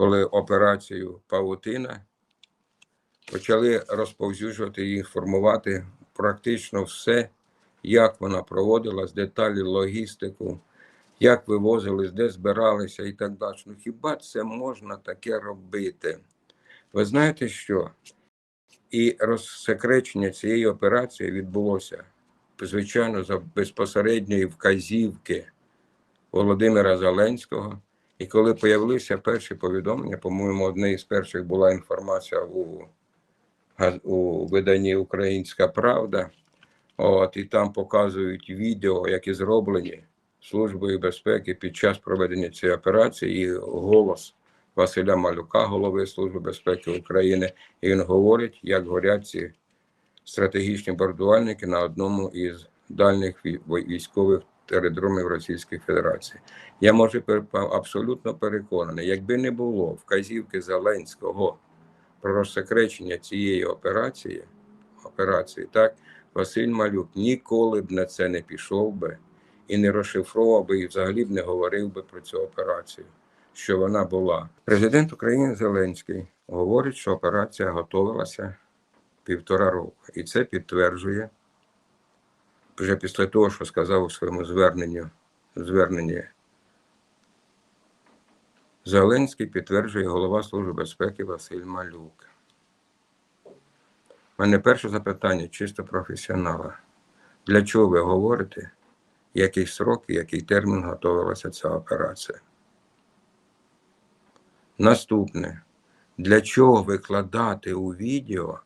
коли операцію Павутина почали розповсюджувати і інформувати практично все, як вона проводилась, деталі, логістику, як вивозились, де збиралися і так далі. Ну хіба це можна таке робити? Ви знаєте що? І розсекречення цієї операції відбулося, звичайно, за безпосередньої вказівки Володимира Зеленського. І коли появилися перші повідомлення, по-моєму, одне із перших була інформація у, у виданні Українська Правда. От, і там показують відео, які зроблені Службою безпеки під час проведення цієї операції, і голос Василя Малюка, голови Служби безпеки України. І він говорить, як горять ці стратегічні бомбардувальники на одному із дальніх військових аеродромів Російської Федерації. Я можу абсолютно переконаний, якби не було вказівки Зеленського про розсекречення цієї операції, операції, так Василь Малюк ніколи б на це не пішов би і не розшифровував би і взагалі б не говорив би про цю операцію, що вона була. Президент України Зеленський говорить, що операція готувалася півтора року, і це підтверджує вже після того, що сказав у своєму зверненні, зверненні Зеленський підтверджує голова Служби безпеки Василь Малюк. У мене перше запитання чисто професіонала. Для чого ви говорите, який срок і який термін готувалася ця операція? Наступне. Для чого викладати у відео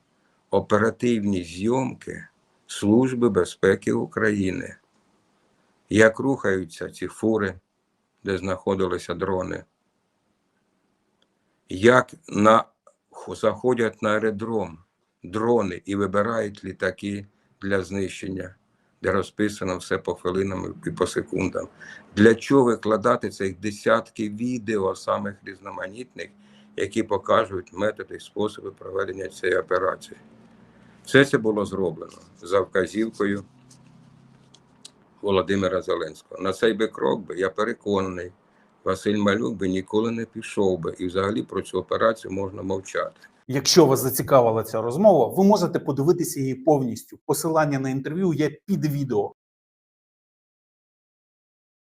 оперативні зйомки Служби безпеки України? Як рухаються ці фури, де знаходилися дрони? Як на, заходять на аеродром дрони і вибирають літаки для знищення, де розписано все по хвилинам і по секундам. Для чого викладати цих десятки відео самих різноманітних, які покажуть методи і способи проведення цієї операції? Все це було зроблено за вказівкою Володимира Зеленського. На цей би крок би, я переконаний, Василь Малюк би ніколи не пішов би, і взагалі про цю операцію можна мовчати. Якщо вас зацікавила ця розмова, ви можете подивитися її повністю. Посилання на інтерв'ю є під відео.